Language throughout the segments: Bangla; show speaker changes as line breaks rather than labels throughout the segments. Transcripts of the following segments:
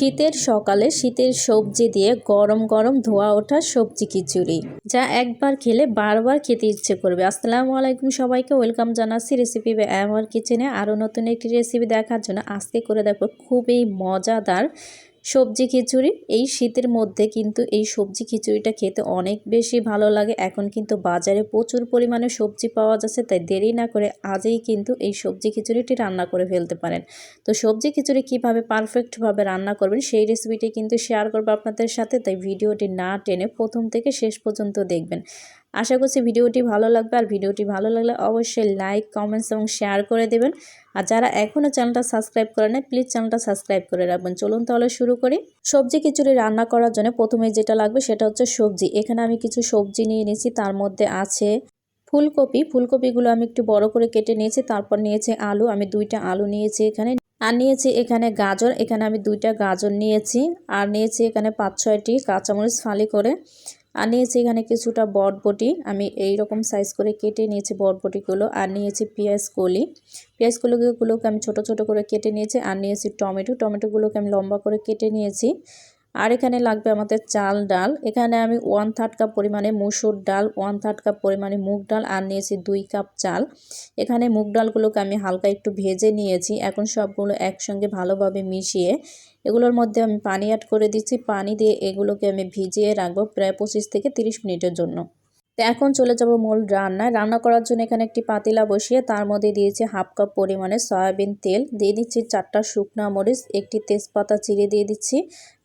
শীতের সকালে শীতের সবজি দিয়ে গরম গরম ধোয়া ওঠা সবজি খিচুড়ি, যা একবার খেলে বারবার খেতে ইচ্ছে করবে। আসসালামু আলাইকুম সবাইকে, ওয়েলকাম জানাচ্ছি রেসিপি আমার কিচেনে আরও নতুন একটি রেসিপি দেখার জন্য। আজকে করে দেখো খুবই মজাদার সবজি খিচুড়ি, এই শীতের মধ্যে কিন্তু এই সবজি খিচুড়িটা খেতে অনেক বেশি ভালো লাগে। এখন কিন্তু বাজারে প্রচুর পরিমাণে সবজি পাওয়া যাচ্ছে, তাই দেরি না করে আজই কিন্তু এই সবজি খিচুড়িটি রান্না করে ফেলতে পারেন। তো সবজি খিচুড়ি কীভাবে পারফেক্টভাবে রান্না করবেন সেই রেসিপিটি কিন্তু শেয়ার করব আপনাদের সাথে, তাই ভিডিওটি না টেনে প্রথম থেকে শেষ পর্যন্ত দেখবেন। আশা করছি ভিডিওটি ভালো লাগবে। আর ভিডিওটি ভালো লাগলে অবশ্যই লাইক কমেন্টস এবং শেয়ার করে দেবেন। আর যারা এখনও চ্যানেলটা সাবস্ক্রাইব করে নেয় প্লিজ চ্যানেলটা সাবস্ক্রাইব করে রাখবেন। চলুন তাহলে শুরু করি। সবজি খিচুড়ি রান্না করার জন্য প্রথমে যেটা লাগবে সেটা হচ্ছে সবজি। এখানে আমি কিছু সবজি নিয়ে নিয়েছি, তার মধ্যে আছে ফুলকপি। ফুলকপিগুলো আমি একটু বড় করে কেটে নিয়েছি, তারপর নিয়েছি আলু। আমি দুইটা আলু নিয়েছি এখানে। আর নিয়েছি এখানে গাজর। এখানে আমি দুইটা গাজর নিয়েছি। আর নিয়েছি এখানে পাঁচ ছয়টি কাঁচামরিচ ফালি করে। আর নিয়েছি এখানে কিছুটা বটবটি। আমি এই রকম সাইজ করে কেটে নিয়েছি বটবটিগুলো আর নিয়েছি পেঁয়াজ কলি। পেঁয়াজ কলিগুলোকে আমি ছোট ছোট করে কেটে নিয়েছি আর নিয়েছি টমেটো। টমেটোগুলোকে আমি লম্বা করে কেটে নিয়েছি। আর এখানে লাগবে আমাদের চাল ডাল। এখানে আমি ওয়ান থার্ড কাপ পরিমাণে মুসুর ডাল ওয়ান থার্ড কাপ পরিমাণে মুগ ডাল আর নিয়েছি দুই কাপ চাল। এখানে মুগ ডালগুলোকে আমি হালকা একটু ভেজে নিয়েছি। এখন সবগুলো একসঙ্গে ভালোভাবে মিশিয়ে এগুলোর মধ্যে আমি পানি অ্যাড করে দিচ্ছি। পানি দিয়ে এগুলোকে আমি ভিজিয়ে রাখব প্রায় পঁচিশ থেকে তিরিশ মিনিটের জন্য। তো এখন চলে যাব মূল রান্নায়। রান্না করার জন্য এখানে একটি পাতিলা বসিয়ে তার মধ্যে দিয়েছি হাফ কাপ পরিমাণে সয়াবিন তেল। দিয়ে দিচ্ছি চারটা শুকনো মরিচ, একটি তেজপাতা চিড়ে দিয়ে দিচ্ছি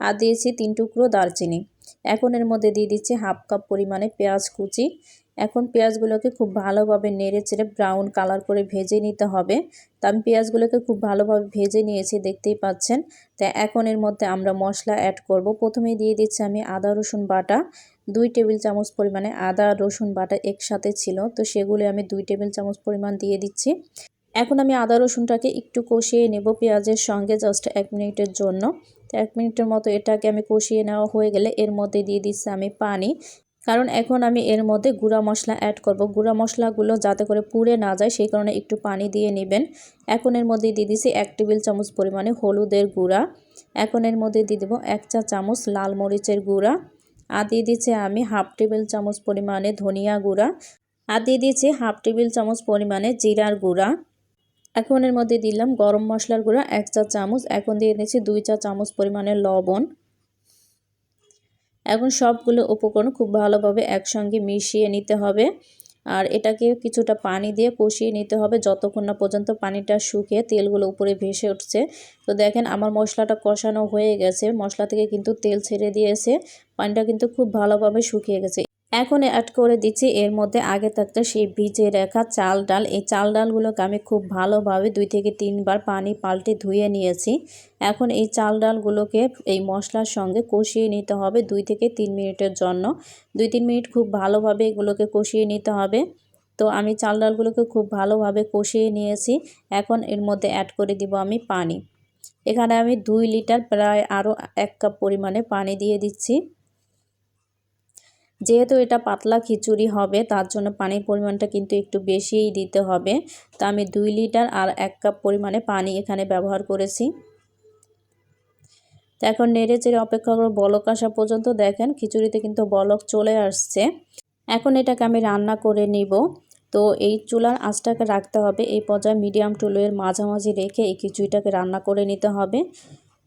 আর দিয়েছি তিন টুকরো দারচিনি। এখন এর মধ্যে দিয়ে দিচ্ছি হাফ কাপ পরিমাণে পেঁয়াজ কুচি। এখন পেঁয়াজগুলোকে খুব ভালোভাবে নেড়ে চেড়ে ব্রাউন কালার করে ভেজে নিতে হবে। তা আমি পেঁয়াজগুলোকে খুব ভালোভাবে ভেজে নিয়েছি, দেখতেই পাচ্ছেন। তা এখন এর মধ্যে আমরা মশলা অ্যাড করব। প্রথমে দিয়ে দিচ্ছি আমি আদা, রসুন বাটা। দুই টেবিল চামচ পরিমাণে আদা রসুন বাটা একসাথে ছিল, তো সেগুলো আমি দুই টেবিল চামচ পরিমাণ দিয়ে দিচ্ছি। এখন আমি আদা, রসুনটাকে একটু কষিয়ে নেব পেঁয়াজের সঙ্গে জাস্ট এক মিনিটের জন্য। তো এক মিনিটের মতো এটাকে আমি কষিয়ে নেওয়া হয়ে গেলে এর মধ্যে দিয়ে দিচ্ছি আমি পানি। কারণ এখন আমি এর মধ্যে গুঁড়া মশলা অ্যাড করব। গুঁড়া মশলাগুলো যাতে করে পুড়ে না যায়, সেই কারণে একটু পানি দিয়ে নেবেন। এখন এর মধ্যে দিয়ে দিচ্ছি এক টেবিল চামচ পরিমাণে হলুদের গুঁড়া। এখন এর মধ্যে দিয়ে দেবো এক চা চামচ লাল মরিচের গুঁড়া। আর দিয়ে দিচ্ছি আমি হাফ টেবিল চামচ পরিমাণে ধনিয়া গুঁড়া। আর দিয়ে দিচ্ছি হাফ টেবিল চামচ পরিমাণে জিরার গুঁড়া। এখন এর মধ্যে দিলাম গরম মশলার গুঁড়া এক চা চামচ। এখন দিয়ে দিচ্ছি দুই চা চামচ পরিমাণে লবণ। এখন সবগুলো উপকরণ খুব ভালোভাবে একসঙ্গে মিশিয়ে নিতে হবে। আর এটাকে কিছুটা পানি দিয়ে কষিয়ে নিতে হবে যতক্ষণ না পর্যন্ত পানিটা শুকিয়ে তেলগুলো উপরে ভেসে উঠছে। তো দেখেন আমার মশলাটা কষানো হয়ে গেছে। মশলা থেকে কিন্তু তেল ছেড়ে দিয়েছে। পানিটা কিন্তু খুব ভালোভাবে শুকিয়ে গেছে। এখন অ্যাড করে দিচ্ছি। এর মধ্যে আগে থাকতে সেই ভিজে রাখা চাল ডাল। এই চাল ডালগুলোকে আমি খুব ভালোভাবে দুই থেকে তিনবার পানি পাল্টে ধুয়ে নিয়েছি। এখন এই চাল ডালগুলোকে এই মশলার সঙ্গে কষিয়ে নিতে হবে দুই থেকে তিন মিনিটের জন্য। দুই তিন মিনিট খুব ভালোভাবে এগুলোকে কষিয়ে নিতে হবে। তো আমি চাল ডালগুলোকে খুব ভালোভাবে কষিয়ে নিয়েছি। এখন এর মধ্যে অ্যাড করে দিব আমি পানি। এখানে আমি দুই লিটার প্রায় আরও এক কাপ পরিমাণে পানি দিয়ে দিচ্ছি। যেহেতু এটা পাতলা খিচুড়ি হবে, তার জন্য পানির পরিমাণটা কিন্তু একটু বেশিই দিতে হবে। তা আমি দুই লিটার আর এক কাপ পরিমাণে পানি এখানে ব্যবহার করেছি। তো এখন নেড়ে চেড়ে অপেক্ষা করে বলক আসা পর্যন্ত দেখেন খিচুড়িতে কিন্তু বলক চলে আসছে। এখন এটাকে আমি রান্না করে নিব। তো এই চুলার আঁচটাকে রাখতে হবে, এই পর্যায়ে মিডিয়াম টুলোয়ের মাঝামাঝি রেখে এই খিচুড়িটাকে রান্না করে নিতে হবে।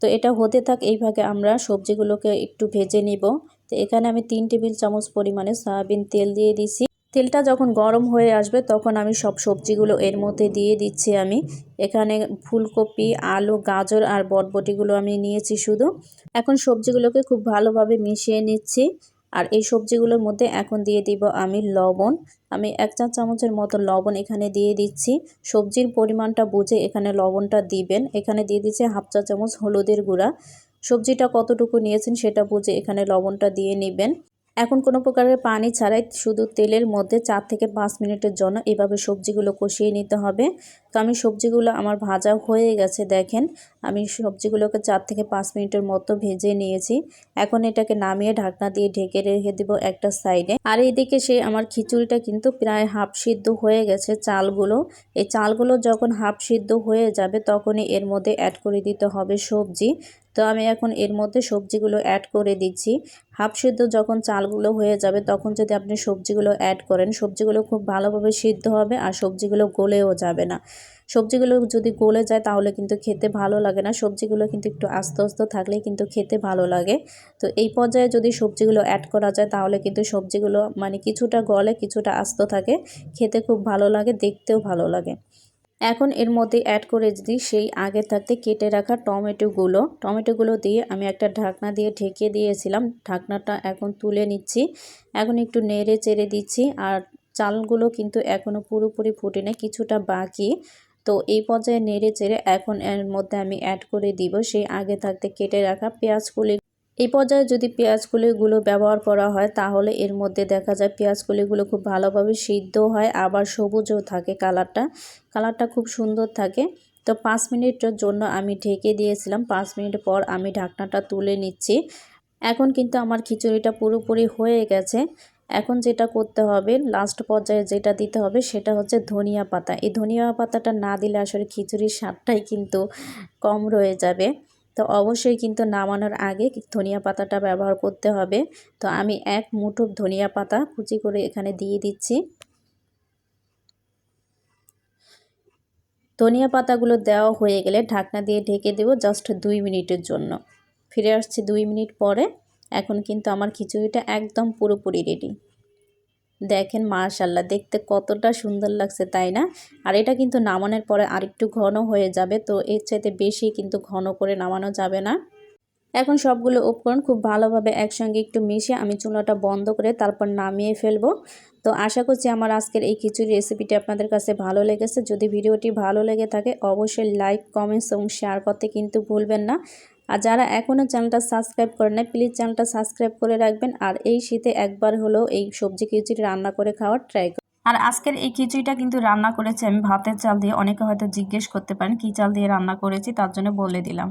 তো এটা হতে থাক এইভাবে আমরা সবজিগুলোকে একটু ভেজে নিব। তো এখানে আমি তিন টেবিল চামচ পরিমাণে সয়াবিন তেল দিয়ে দিছি। তেলটা যখন গরম হয়ে আসবে তখন আমি সব সবজিগুলো এর মধ্যে দিয়ে দিচ্ছি আমি। এখানে ফুলকপি, আলু, গাজর আর বটবটিগুলো আমি নিয়েছি শুধু। এখন সবজিগুলোকে খুব ভালোভাবে মিশিয়ে নিচ্ছি। আর এই সবজিগুলোর মধ্যে এখন দিয়ে দিব আমি লবণ। আমি এক চা চামচের মতো লবণ এখানে দিয়ে দিচ্ছি। সবজির পরিমাণটা বুঝে এখানে লবণটা দিবেন। এখানে দিয়ে দিচ্ছি হাফ চা চামচ হলুদের গুঁড়া। সবজিটা কতটুকু নিয়েছেন সেটা বুঝে এখানে লবণটা দিয়ে নেবেন। এখন কোনো প্রকারের পানি ছাড়াই শুধু তেলের মধ্যে চার থেকে পাঁচ মিনিটের জন্য এভাবে সবজিগুলো কষিয়ে নিতে হবে। তো আমি সবজিগুলো আমার ভাজা হয়ে গেছে, দেখেন। আমি সবজিগুলোকে চার থেকে পাঁচ মিনিটের মতো ভেজে নিয়েছি। এখন এটাকে নামিয়ে ঢাকনা দিয়ে ঢেকে রেখে দেবো একটা সাইডে। আর এইদিকে সে আমার খিচুড়িটা কিন্তু প্রায় হাফ সিদ্ধ হয়ে গেছে চালগুলো। এই চালগুলো যখন হাফ সিদ্ধ হয়ে যাবে, তখনই এর মধ্যে অ্যাড করে দিতে হবে সবজি। তো আমি এখন এর মধ্যে সবজিগুলো অ্যাড করে দিচ্ছি। হাফ সিদ্ধ যখন চালগুলো হয়ে যাবে, তখন যদি আপনি সবজিগুলো অ্যাড করেন, সবজিগুলো খুব ভালোভাবে সিদ্ধ হবে আর সবজিগুলো গলেও যাবে না। সবজিগুলো যদি গলে যায়, তাহলে কিন্তু খেতে ভালো লাগে না। সবজিগুলো কিন্তু একটু আস্তে আস্তে থাকলে কিন্তু খেতে ভালো লাগে। তো এই পর্যায়ে যদি সবজিগুলো অ্যাড করা যায়, তাহলে কিন্তু সবজিগুলো মানে কিছুটা গলে, কিছুটা আস্ত থাকে। খেতে খুব ভালো লাগে, দেখতেও ভালো লাগে। এখন এর মধ্যে অ্যাড করে দিই সেই আগে থাকতে কেটে রাখা টমেটোগুলো টমেটোগুলো দিয়ে আমি একটা ঢাকনা দিয়ে ঢেকে দিয়েছিলাম। ঢাকনাটা এখন তুলে নিচ্ছি। এখন একটু নেড়ে চেড়ে দিচ্ছি আর চালগুলো কিন্তু এখনও পুরোপুরি ফুটে নেই, কিছুটা বাকি। তো এই পর্যায়ে নেড়ে চেড়ে এখন এর মধ্যে আমি অ্যাড করে দিব সেই আগে থাকতে কেটে রাখা পেঁয়াজ কুলি এই পর্যায়ে যদি পেঁয়াজ কুলিগুলো ব্যবহার করা হয়, তাহলে এর মধ্যে দেখা যায় পেঁয়াজ কুলিগুলো খুব ভালোভাবে সিদ্ধ হয়, আবার সবুজও থাকে কালারটা। কালারটা খুব সুন্দর থাকে। তো পাঁচ মিনিটের জন্য আমি ঢেকে দিয়েছিলাম। পাঁচ মিনিট পর আমি ঢাকনাটা তুলে নিচ্ছি। এখন কিন্তু আমার খিচুড়িটা পুরোপুরি হয়ে গেছে। এখন যেটা করতে হবে লাস্ট পর্যায়ে যেটা দিতে হবে, সেটা হচ্ছে ধনিয়া পাতা। এই ধনিয়া পাতাটা না দিলে আসলে খিচুড়ির স্বাদটাই কিন্তু কম রয়ে যাবে। তো অবশ্যই কিন্তু নামানোর আগে ধনিয়া পাতাটা ব্যবহার করতে হবে। তো আমি এক মুঠো ধনিয়া পাতা কুচি করে এখানে দিয়ে দিচ্ছি। ধনিয়া পাতাগুলো দেওয়া হয়ে গেলে ঢাকনা দিয়ে ঢেকে দেব জাস্ট দুই মিনিটের জন্য। ফিরে আসছি দুই মিনিট পরে। এখন কিন্তু আমার খিচুড়িটা একদম পুরোপুরি রেডি দেখেন মাশাল্লাহ দেখতে কতটা সুন্দর লাগছে, তাই না? আর এটা কিন্তু নামানোর পরে আরেকটু ঘন হয়ে যাবে, তো এর চাইতে বেশি কিন্তু ঘন করে নামানো যাবে না। এখন সবগুলো উপকরণ খুব ভালোভাবে একসঙ্গে একটু মিশিয়ে আমি চুলাটা বন্ধ করে তারপর নামিয়ে ফেলব। তো আশা করছি আমার আজকের এই খিচুড়ি রেসিপিটি আপনাদের কাছে ভালো লেগেছে। যদি ভিডিওটি ভালো লেগে থাকে, অবশ্যই লাইক, কমেন্টস এবং শেয়ার করতে কিন্তু ভুলবেন না। আর যারা এখনও চ্যানেলটা সাবস্ক্রাইব করে নেয় প্লিজ চ্যানেলটা সাবস্ক্রাইব করে রাখবেন। আর এই শীতে একবার হলেও এই সবজি খিচুড়ি রান্না করে খাওয়ার ট্রাই আর আজকের এই খিচুড়িটা কিন্তু রান্না করেছি আমি ভাতের চাল দিয়ে, অনেকে হয়তো জিজ্ঞেস করতে পারেন কী চাল দিয়ে রান্না করেছি, তার জন্য বলে দিলাম।